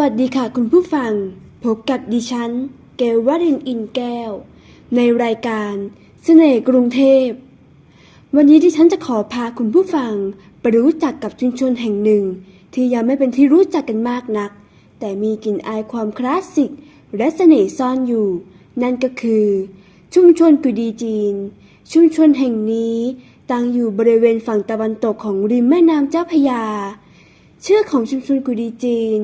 วัสดีค่ะคุณผู้ฟัง พบกับดิฉัน เกลวรินอินแก้ว ในรายการเสน่ห์กรุงเทพ วันนี้ดิฉันจะขอพาคุณผู้ฟัง ไปรู้จักกับชุมชนแห่งหนึ่ง ที่ยังไม่เป็นที่รู้จักกันมากนัก แต่มีกลิ่นอายความคลาสสิก และเสน่ห์ซ่อนอยู่ นั่นก็คือ ชุมชนกุดีจีน ชุมชนแห่งนี้ตั้งอยู่บริเวณฝั่งตะวันตกของริมแม่น้ำเจ้าพยา ชื่อของชุมชนกุดีจีน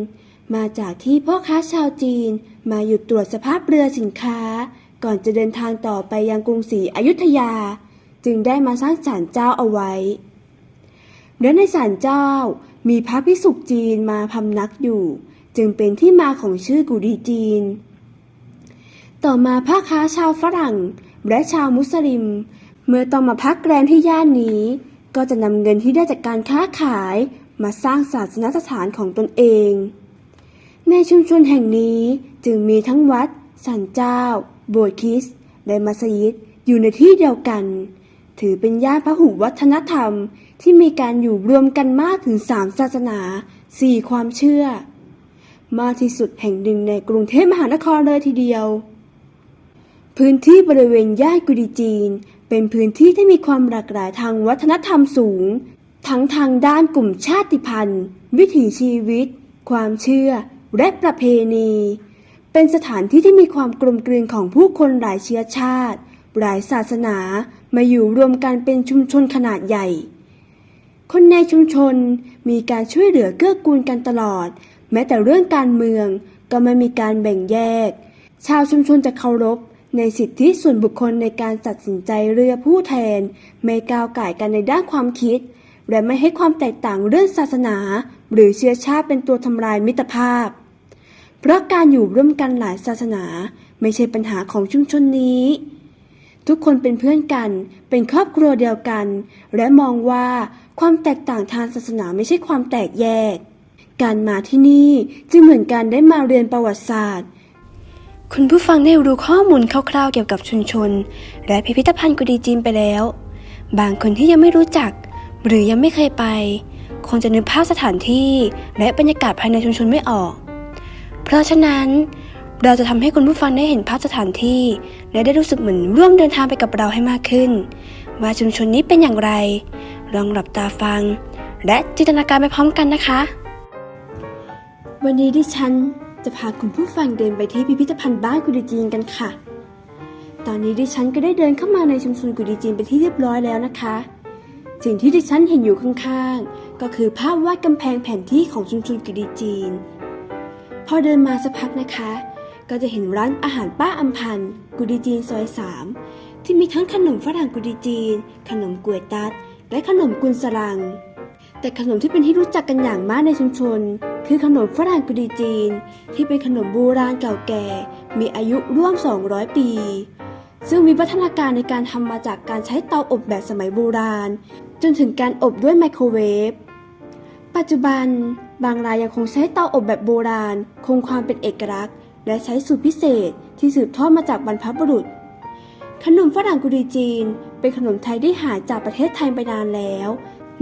มาจากที่พ่อค้าชาวจีน มาหยุดตรวจสภาพเรือสินค้า ก่อนจะเดินทางต่อไปยังกรุงศรีอยุธยา จึงได้มาสร้างศาลเจ้าเอาไว้ และในศาลเจ้ามีพระภิกษุจีนมาพำนักอยู่ จึงเป็นที่มาของชื่อกุดีจีน ต่อมาพ่อค้าชาวฝรั่งและชาวมุสลิม เมื่อต้องมาพักแรมที่ย่านนี้ ก็จะนำเงินที่ได้จากการค้าขายมาสร้างศาสนสถานของตนเอง ในชุมชนแห่งนี้จึงมีทั้งวัดสันเจ้า โบสถ์คริสต์และมัสยิดอยู่ในที่เดียวกัน ถือเป็นย่านพหุวัฒนธรรมที่มีการอยู่รวมกันมากถึงสามศาสนาสี่ความเชื่อ มากที่สุดแห่งหนึ่งในกรุงเทพมหานครเลยทีเดียว พื้นที่บริเวณย่านกุดีจีน เป็นพื้นที่ที่มีความหลากหลายทางวัฒนธรรมสูง ทั้งทางด้านกลุ่มชาติพันธุ์ วิถีชีวิต ความเชื่อ และประเพณี เป็นสถานที่ที่มีความกลมกลืนของผู้คนหลายเชื้อชาติ หลายศาสนามาอยู่รวมกันเป็นชุมชนขนาดใหญ่ คนในชุมชนมีการช่วยเหลือเกื้อกูลกันตลอด แม้แต่เรื่องการเมืองก็ไม่มีการแบ่งแยก ชาวชุมชนจะเคารพในสิทธิส่วนบุคคลในการตัดสินใจเรือผู้แทน ไม่ก้าวไก่กันในด้านความคิด และไม่ให้ความแตกต่างเรื่องศาสนา หรือเชื้อชาติเป็นตัวทำลายมิตรภาพ เพราะการอยู่ร่วมกันหลายศาสนาไม่ใช่ปัญหาของชุมชนนี้ ทุกคนเป็นเพื่อนกัน เป็นครอบครัวเดียวกัน และมองว่าความแตกต่างทางศาสนาไม่ใช่ความแตกแยก การมาที่นี่จึงเหมือนการได้มาเรียนประวัติศาสตร์ คุณผู้ฟังได้รู้ข้อมูลคร่าวๆเกี่ยวกับชุมชน และพิพิธภัณฑ์กุดีจีนไปแล้ว บางคนที่ยังไม่รู้จัก หรือยังไม่เคยไป คงจะนึกภาพสถานที่และบรรยากาศภายในชุมชนไม่ออก เพราะฉะนั้น เราจะทำให้คุณผู้ฟังได้เห็นภาพสถานที่ และได้รู้สึกเหมือนร่วมเดินทางไปกับเราให้มากขึ้น ว่าชุมชนนี้เป็นอย่างไร ลองหลับตาฟัง และจินตนาการไปพร้อมกันนะคะ วันนี้ดิฉันจะพาคุณผู้ฟังเดินไปที่พิพิธภัณฑ์บ้านกุดีจีนกันค่ะ ตอนนี้ดิฉันก็ได้เดินเข้ามาในชุมชนกุดีจีนไปนที่เรียบร้อยแล้วนะคะ สิ่งที่ดิฉันเห็นอยู่ข้างๆ ก็คือภาพวาดกำแพงแผนที่ของชุมชนกุดีจีน พอเดินมาสักพักนะคะ ก็จะเห็นร้านอาหารป้าอัมพันธ์กุดีจีนซอยสามที่มีทั้งขนมฝรั่งกุดีจีน ขนมกล้วยตัด และขนมกุนสลัง แต่ขนมที่เป็นที่รู้จักกันอย่างมากในชุมชน คือขนมฝรั่งกุดีจีน ที่เป็นขนมโบราณเก่าแก่ มีอายุร่วม 200 ปี ซึ่งมีวัฒนาการในการทำมาจากการใช้เตาอบแบบสมัยโบราณ จนถึงการอบด้วยไมโครเวฟ ปัจจุบัน บางรายยังคงใช้เตาอบแบบโบราณ คงความเป็นเอกลักษณ์ และใช้สูตรพิเศษที่สืบทอดมาจากบรรพบุรุษ ขนมฝรั่งกุดีจีน เป็นขนมไทยที่หายจากประเทศไทยไปนานแล้ว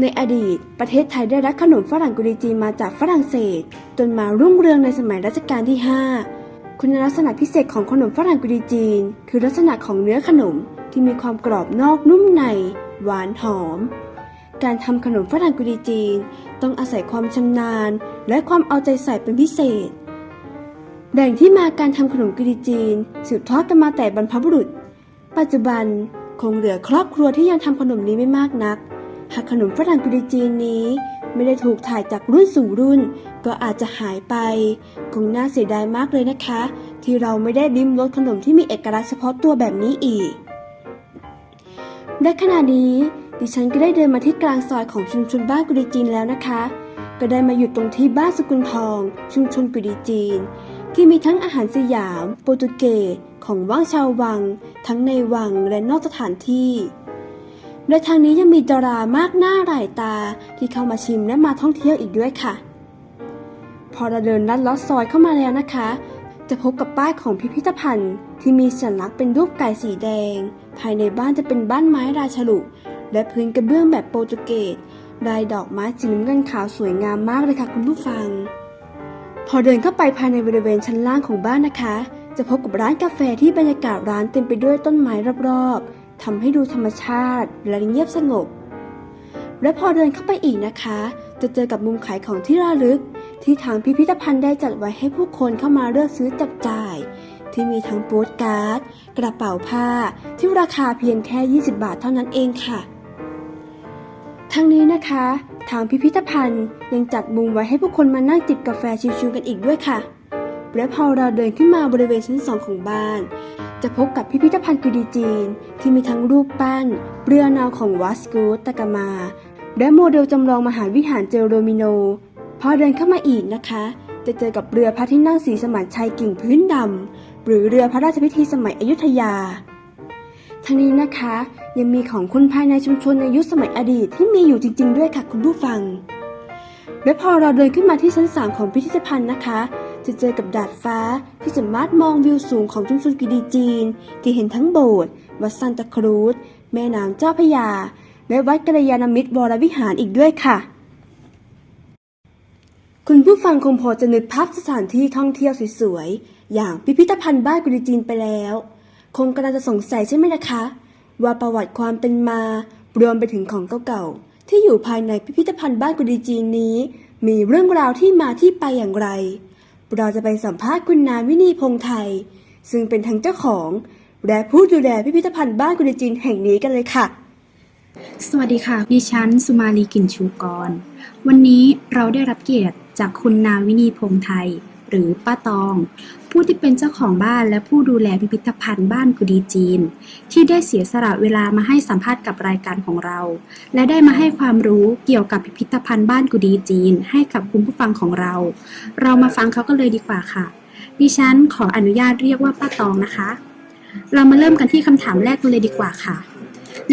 ในอดีต ประเทศไทยได้รับขนมฝรั่งกุดีจีนมาจากฝรั่งเศส จนมารุ่งเรืองในสมัยรัชกาลที่ 5 คุณลักษณะพิเศษของขนมฝรั่งกุดีจีน คือลักษณะของเนื้อขนมที่มีความกรอบนอกนุ่มใน หวานหอม การทำขนมฝรั่งกุดีจีน ต้องอาศัยความชำนาญ และความเอาใจใส่เป็นพิเศษ แหล่งที่มาการทำขนมกุดีจีน สืบทอดกันมาแต่บรรพบุรุษ ปัจจุบันคงเหลือครอบครัวที่ยังทำขนมนี้ไม่มากนัก หากขนมฝรั่งกุดีจีนนี้ ไม่ได้ถูกถ่ายจากรุ่นสู่รุ่น ก็อาจจะหายไป คงน่าเสียดายมากเลยนะคะ ที่เราไม่ได้ลิ้มรสขนมที่มีเอกลักษณ์เฉพาะตัวแบบนี้อีกและขณะนี้ ดิฉันก็ได้เดินมาที่กลางซอยของชุมชนบ้านกุดีจีนแล้วนะคะ ก็ได้มาหยุดตรงที่บ้านสกุลทอง ชุมชนกุดีจีน ที่มีทั้งอาหารสยาม โปรตุเกสของว่างชาววัง ทั้งในวังและนอกสถานที่และทางนี้ยังมีดารามากหน้าหลายตาที่เข้ามาชิมและมาท่องเที่ยวอีกด้วยค่ะ พอเราเดินลัดลาะซอยเข้ามาแล้วนะคะ จะพบกับป้ายของพิพิธภัณฑ์ ที่มีสัญลักษณ์เป็นรูปไก่สีแดง ภายในบ้านจะเป็นบ้านไม้ราชลุ และพื้นกระเบื้องแบบโปรตุเกสลายดอกไม้สีน้ำเงินขาวสวยงามมากเลยค่ะคุณผู้ฟัง พอเดินเข้าไปภายในบริเวณชั้นล่างของบ้านนะคะ จะพบกับร้านกาแฟที่บรรยากาศร้านเต็มไปด้วยต้นไม้รอบๆทำให้ดูธรรมชาติ และเงียบสงบ และพอเดินเข้าไปอีกนะคะ จะเจอกับมุมขายของที่ระลึก ที่ทางพิพิธภัณฑ์ได้จัดไว้ให้ผู้คนเข้ามาเลือกซื้อจับจ่าย ที่มีทั้งโปสการ์ด กระเป๋าผ้า ที่ราคาเพียงแค่ 20 บาทเท่านั้นเองค่ะ ทั้งนี้นะคะ ทางพิพิธภัณฑ์ยังจัดมุมไว้ให้ผู้คนมานั่งจิบกาแฟชิวๆกันอีกด้วยค่ะ และพอเราเดินขึ้นมาบริเวณชั้นสองของบ้าน จะพบกับพิพิธภัณฑ์กุดีจีน ที่มีทั้งรูปปั้น เรือนาวของวัสโกตากามา และโมเดลจำลองมหาวิหารเจโรมิโน พอเดินเข้ามาอีกนะคะ จะเจอกับเรือพระที่นั่งสีสมานชัยกิ่งพื้นดำหรือเรือพระราชพิธีสมัยอยุธยาทั้งนี้นะคะ ยังมีของคุณภายในชุมชนในยุคสมัยอดีตที่มีอยู่จริง ๆ ด้วยค่ะคุณผู้ฟัง และพอเราเดินขึ้นมาที่ชั้น 3 ของพิพิธภัณฑ์นะคะ จะเจอกับดาดฟ้าที่สามารถมองวิวสูงของชุมชนกิดีจีน ที่เห็นทั้งโบสถ์วัดซันตาครูซแม่น้ำเจ้าพยา และวัดกัลยาณมิตรวรวิหารอีกด้วยค่ะ คุณผู้ฟังคงพอจะนึกภาพสถานที่ท่องเที่ยวสวยๆอย่างพิพิธภัณฑ์บ้านกุดีจีนไปแล้ว คงกำลังจะสงสัยใช่ไหมนะคะ ว่าประวัติความเป็นมา รวมไปถึงของเก่าๆที่อยู่ภายในพิพิธภัณฑ์บ้านกุดีจีนนี้ มีเรื่องราวที่มาที่ไปอย่างไร เราจะไปสัมภาษณ์คุณนาวินีพงษ์ไทย ซึ่งเป็นทั้งเจ้าของ และผู้ดูแลพิพิธภัณฑ์บ้านกุดีจีนแห่งนี้กันเลยค่ะ สวัสดีค่ะ ดิฉันสุมาลีกินชูกร วันนี้เราได้รับเกียรติจากคุณนาวินีพงษ์ไทย หรือป้าตอง ผู้ที่เป็นเจ้าของบ้านและผู้ดูแลพิพิธภัณฑ์บ้านกุดีจีน ที่ได้เสียสละเวลามาให้สัมภาษณ์กับรายการของเรา และได้มาให้ความรู้เกี่ยวกับพิพิธภัณฑ์บ้านกุดีจีน ให้กับคุณผู้ฟังของเรา เรามาฟังเขากันเลยดีกว่าค่ะ ดิฉันขออนุญาตเรียกว่าป้าตองนะคะ เรามาเริ่มกันที่คำถามแรกกันเลยดีกว่าค่ะ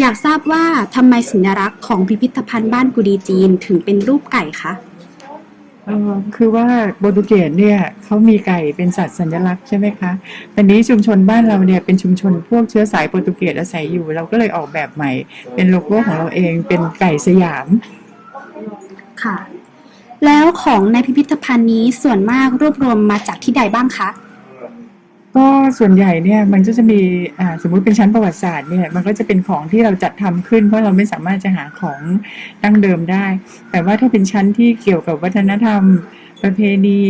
อยากทราบว่าทำไมสัญลักษณ์ของพิพิธภัณฑ์บ้านกุดีจีน ถึงเป็นรูปไก่คะ เออคือว่าโปรตุเกสเนี่ยเขามีไก่เป็นสัตว์สัญลักษณ์ใช่ไหมคะแต่นี้ชุมชนบ้านเราเนี่ยเป็นชุมชนพวกเชื้อสายโปรตุเกสอาศัยอยู่ เราก็เลยออกแบบใหม่ เป็นโลโก้ของเราเองเป็นไก่สยาม ค่ะ แล้วของในพิพิธภัณฑ์นี้ส่วนมากรวบรวมมาจากที่ใดบ้างคะ ก็ส่วนใหญ่เนี่ยมันก็จะมีอ่าสมมุติเป็นชั้นประวัติศาสตร์เนี่ยมันก็จะเป็นของที่เราจัดทำขึ้น เพราะเราไม่สามารถจะหาของดั้งเดิมได้ แต่ว่าถ้าเป็นชั้นที่เกี่ยวกับวัฒนธรรม ประเพณี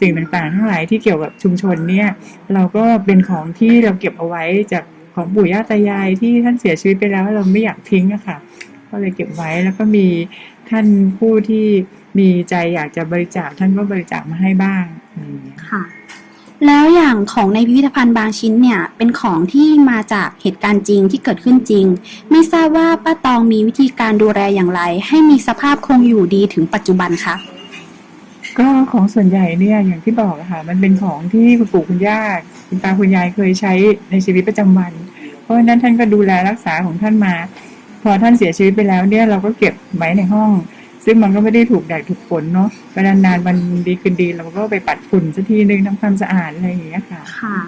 สิ่งต่างๆ ทั้งหลายที่เกี่ยวกับชุมชนเนี่ยเราก็เป็นของที่เราเก็บเอาไว้จากของปู่ย่าตายายที่ท่านเสียชีวิตไปแล้วเราไม่อยากทิ้งอะค่ะก็เลยเก็บไว้แล้วก็มีท่านผู้ที่มีใจอยากจะบริจาคท่านก็บริจาคมาให้บ้างค่ะ แล้วอย่างของในพิพิธภัณฑ์บางชิ้นเนี่ยเป็นของที่มาจากเหตุการณ์จริงที่เกิดขึ้นจริง ไม่ทราบว่าป้าตองมีวิธีการดูแลอย่างไร ให้มีสภาพคงอยู่ดีถึงปัจจุบันคะก็ของส่วนใหญ่เนี่ยอย่างที่บอกค่ะ มันเป็นของที่คุณปู่คุณย่าคุณตาคุณยายเคยใช้ในชีวิตประจำวัน เพราะฉะนั้นท่านก็ดูแลรักษาของท่านมา พอท่านเสียชีวิตไปแล้วเนี่ยเราก็เก็บไว้ในห้อง ซึ่งมันก็ไม่ได้ถูกแดดถูกฝนเนาะเวลานานๆวันดีคืนดีเราก็ไปปัดฝุ่นสักทีนึงทำความสะอาดอะไรอย่างเงี้ยค่ะ ค่ะ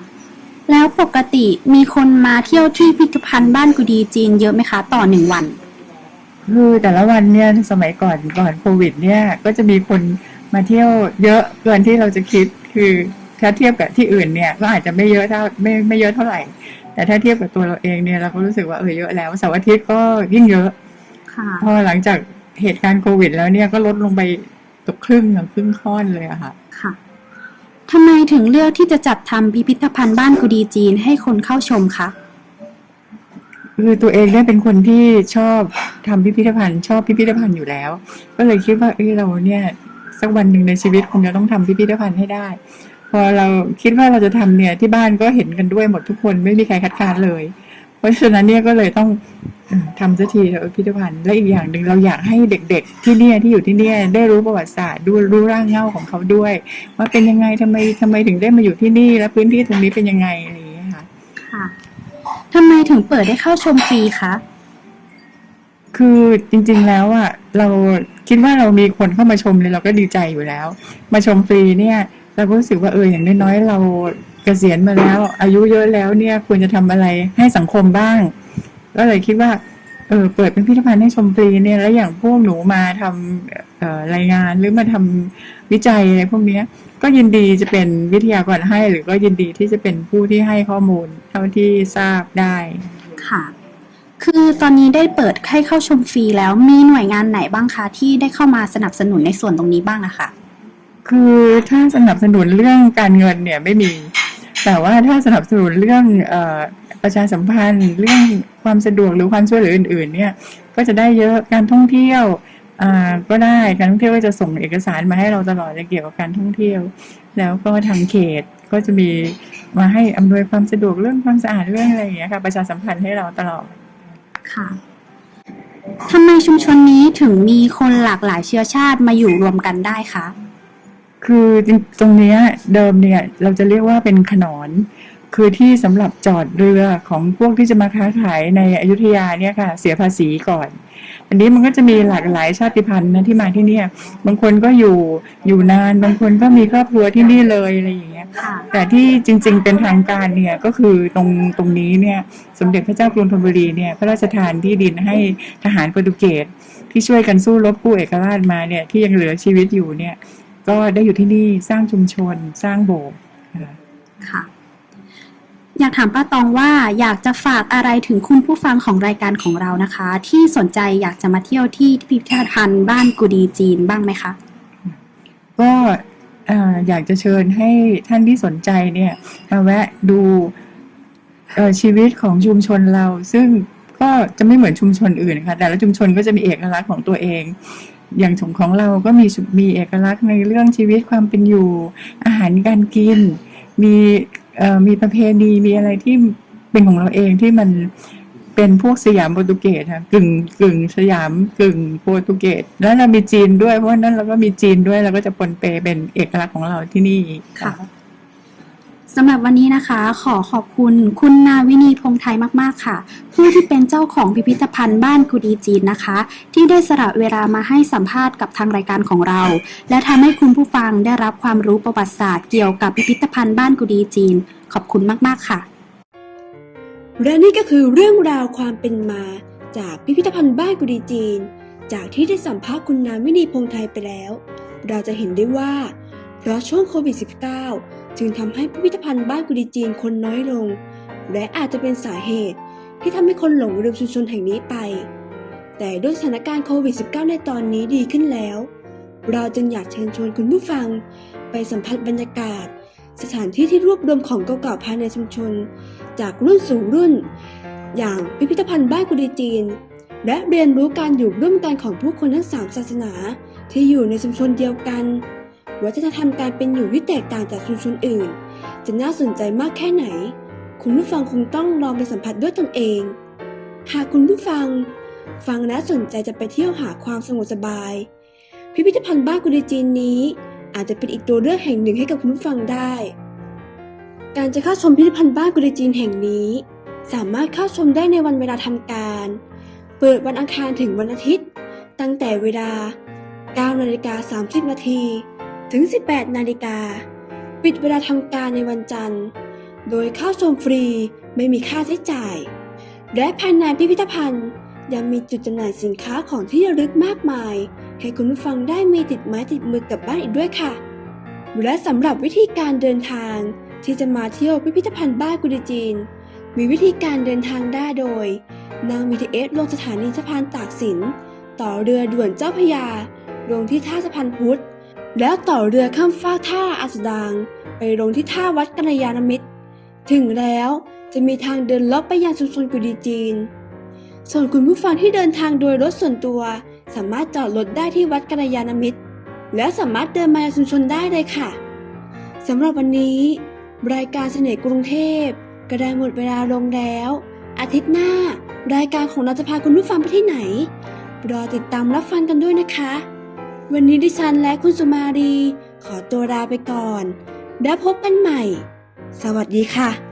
แล้วปกติมีคนมาเที่ยวที่พิพิธภัณฑ์บ้านกุดีจีนเยอะไหมคะ ต่อหนึ่งวัน คือแต่ละวันเนี่ยสมัยก่อนก่อนโควิด เนี่ยก็จะมีคนมาเที่ยวเยอะเกินที่เราจะคิดคือถ้าเทียบกับที่อื่นเนี่ยก็อาจจะไม่เยอะเท่าไม่ไม่เยอะเท่าไหร่ แต่ถ้าเทียบกับตัวเราเองเนี่ยเราก็รู้สึกว่าเออเยอะแล้วเสาร์อาทิตย์ก็ยิ่งเยอะค่ะพอหลังจาก เหตุการณ์โควิด แล้วเนี่ยก็ลดลงไปตกครึ่งหนึ่งครึ่งค่อนเลยอะค่ะ ค่ะทำไมถึงเลือกที่จะจัดทำพิพิธภัณฑ์บ้านกุดีจีนให้คนเข้าชมคะคือตัวเองเนี่ยเป็นคนที่ชอบทำพิพิธภัณฑ์ ชอบพิพิธภัณฑ์อยู่แล้ว ก็เลยคิดว่าเอ้ยเราเนี่ยสักวันหนึ่งในชีวิตคงจะต้องทำพิพิธภัณฑ์ให้ได้ พอเราคิดว่าเราจะทำเนี่ยที่บ้านก็เห็นกันด้วยหมดทุกคนไม่มีใครคัดค้านเลย เพราะฉะนั้นเนี่ยก็เลยต้องเอ่อทำสักทีเถอะพิพิธภัณฑ์และอีกอย่างหนึ่งเราอยากให้เด็ก ๆ ที่เนี่ยที่อยู่ที่เนี่ยได้รู้ประวัติศาสตร์ดูรู้ร่างเหง้าของเขาด้วย ว่าเป็นยังไงทำไมทำไมถึงได้มาอยู่ที่นี่ และพื้นที่ตรงนี้เป็นยังไงอะไรอย่างเงี้ยค่ะค่ะทำไมถึงเปิดให้เข้าชมฟรีคะคือจริง ๆแล้วอะเราคิดว่าเรามีคนเข้ามาชมเลยเราก็ดีใจอยู่แล้ว มาชมฟรีเนี่ยเราก็รู้สึกว่าเอออย่างน้อยๆเราเกษียณมาแล้ว อายุเยอะแล้วเนี่ยควรจะทำอะไรให้สังคมบ้าง ก็เลยคิดว่า เออเปิดเป็นพิพิธภัณฑ์ให้ชมฟรีเนี่ยแล้วอย่างพวกหนูมาทำเอ่อรายงานหรือมาทำวิจัยอะไรพวกเนี้ยก็ยินดีจะเป็นวิทยากรให้ หรือก็ยินดีที่จะเป็นผู้ที่ให้ข้อมูลเท่าที่ทราบได้ค่ะ คือตอนนี้ได้เปิดให้เข้าชมฟรีแล้วมีหน่วยงานไหนบ้างคะที่ได้เข้ามาสนับสนุนในส่วนตรงนี้บ้างอะค่ะคือถ้าสนับสนุนเรื่องการเงินเนี่ยไม่มี แต่ว่าถ้าสนับสนุนเรื่องอประชาสัมพันธ์ เรื่องความสะดวกหรือความช่วยเหลืออื่น ๆ เนี่ยก็จะได้เยอะการท่องเที่ยวก็ได้การท่องเที่ยวก็จะส่งเอกสารมาให้เราตลอดเกี่ยวกับการท่องเที่ยว แล้วก็ทางเขตก็จะมีมาให้อำนวยความสะดวกเรื่องความสะอาดเรื่องอะไรอย่างเงี้ยค่ะ ประชาสัมพันธ์ให้เราตลอดค่ะทำไมชุมชนนี้ถึงมีคนหลากหลายเชื้อชาติมาอยู่รวมกันได้คะ คือตรงเนี้ยเดิมเนี่ยเราจะเรียกว่าเป็นขนอน คือที่สำหรับจอดเรือของพวกที่จะมาค้าขายในอยุธยาเนี่ยค่ะ เสียภาษีก่อน อันนี้มันก็จะมีหลากหลายชาติพันธุ์นะที่มาที่เนี่ยบางคนก็อยู่อยู่นาน บางคนก็มีครอบครัวที่นี่เลยอะไรอย่างเงี้ยแต่ที่จริง ๆ เป็นทางการเนี่ยก็คือตรงตรงนี้เนี่ยสมเด็จพระเจ้ากรุงธนบุรีเนี่ยพระราชทานที่ดินให้ทหารโปรตุเกสที่ช่วยกันสู้รบกู้เอกราชมาเนี่ยที่ยังเหลือชีวิตอยู่เนี่ย ก็ได้อยู่ที่นี่สร้างชุมชนสร้างโบสถ์นะคะค่ะ อยากถามป้าตองว่าอยากจะฝากอะไรถึงคุณผู้ฟังของรายการของเรานะคะ ที่สนใจอยากจะมาเที่ยวที่พิพิธภัณฑ์บ้านกุดีจีนบ้างไหมคะ ก็เอ่ออยากจะเชิญให้ท่านที่สนใจเนี่ยมาแวะดูเอ่อชีวิตของชุมชนเรา ซึ่งก็จะไม่เหมือนชุมชนอื่นค่ะแต่ละชุมชนก็จะมีเอกลักษณ์ของตัวเอง อย่างของของเราก็มีมีเอกลักษณ์ในเรื่องชีวิตความเป็นอยู่ อาหารการกิน มีมีประเพณีมีอะไรที่เป็นของเราเองที่มันเป็นพวกสยามโปรตุเกสค่ะกึ่งกึ่งสยามกึ่งโปรตุเกสแล้วเรามีจีนด้วยเพราะฉะนั้นเราก็มีจีนด้วยเราก็จะปนเปเป็นเอกลักษณ์ของเราที่นี่ค่ะ สำหรับวันนี้นะคะขอขอบคุณคุณนาวินีพงไทยมาก ๆ ค่ะ ผู้ที่เป็นเจ้าของพิพิธภัณฑ์บ้านกุดีจีนนะคะ ที่ได้สละเวลามาให้สัมภาษณ์กับทางรายการของเรา และทำให้คุณผู้ฟังได้รับความรู้ประวัติศาสตร์เกี่ยวกับพิพิธภัณฑ์บ้านกุดีจีน ขอบคุณมาก ๆ ค่ะ และนี่ก็คือเรื่องราวความเป็นมาจากพิพิธภัณฑ์บ้านกุดีจีน จากที่ได้สัมภาษณ์คุณนาวินีพงไทยไปแล้ว เราจะเห็นได้ว่า ราะช่วงโควิด -19 จึงทำให้พิพิธภัณฑ์บ้านกุดีจีนคนน้อยลง และอาจจะเป็นสาเหตุที่ทำให้คนหลงลืมชุมชนแห่งนี้ไป แต่ด้วยสถานการณ์โควิด -19 ในตอนนี้ดีขึ้นแล้ว เราจึงอยากเชิญชวนคุณผู้ฟัง ไปสัมผัสบรรยากาศ สถานที่ที่รวบรวมของเก่าๆภายในชุมชน จากรุ่นสู่รุ่น อย่างพิพิธภัณฑ์บ้านกุดีจีน และเรียนรู้การอยู่ร่วมกันของผู้คนทั้งสามศาสนาที่อยู่ในชุมชนเดียวกัน วัฒนธรรมการเป็นอยู่ที่แตกต่างจากชุมชนอื่น จะน่าสนใจมากแค่ไหน คุณผู้ฟังคงต้องลองไปสัมผัสด้วยตนเอง หากคุณผู้ฟัง ฟังและสนใจจะไปเที่ยวหาความสงบสบาย พิพิธภัณฑ์บ้านกุดีจีนนี้ อาจจะเป็นอีกตัวเลือกแห่งหนึ่งให้กับคุณผู้ฟังได้ การจะเข้าชมพิพิธภัณฑ์บ้านกุดีจีนแห่งนี้ สามารถเข้าชมได้ในวันเวลาทำการ เปิดวันอังคารถึงวันอาทิตย์ ตั้งแต่เวลา9นาฬิกา30นาที ถึง 18 นาฬิกา ปิดเวลาทำการในวันจันทร์ โดยเข้าชมฟรีไม่มีค่าใช้จ่าย และภายในพิพิธภัณฑ์ยังมีจุดจำหน่ายสินค้าของที่ระลึกมากมาย ให้คุณผู้ฟังได้มีติดไม้ติดมือกลับบ้านอีกด้วยค่ะ และสำหรับวิธีการเดินทางที่จะมาเที่ยวพิพิธภัณฑ์บ้านกุดีจีน มีวิธีการเดินทางได้โดยนั่ง BTS ลงสถานีสะพานตากสิน ต่อเรือด่วนเจ้าพยา ลงที่ท่าสะพานพุทธ แล้วต่อเรือข้ามฟากท่าอัสดาง ไปลงที่ท่าวัดกัลยาณมิตร ถึงแล้วจะมีทางเดินลาะไปยังชุมชนกุดีจีน ส่วนคุณผู้ฟังที่เดินทางโดยรถส่วนตัว สามารถจอดรถได้ที่วัดกัลยาณมิตร และสามารถเดินมายังชุมชนได้เลยค่ะสำหรับวันนี้ รายการเสน่ห์กรุงเทพก็ได้หมดเวลาลงแล้ว อาทิตย์หน้า รายการของเราจะพาคุณผู้ฟังไปที่ไหนรอติดตามรับฟังกันด้วยนะคะ วันนี้ดิฉันและคุณสุมารี ขอตัวลาไปก่อน แล้วพบกันใหม่ สวัสดีค่ะ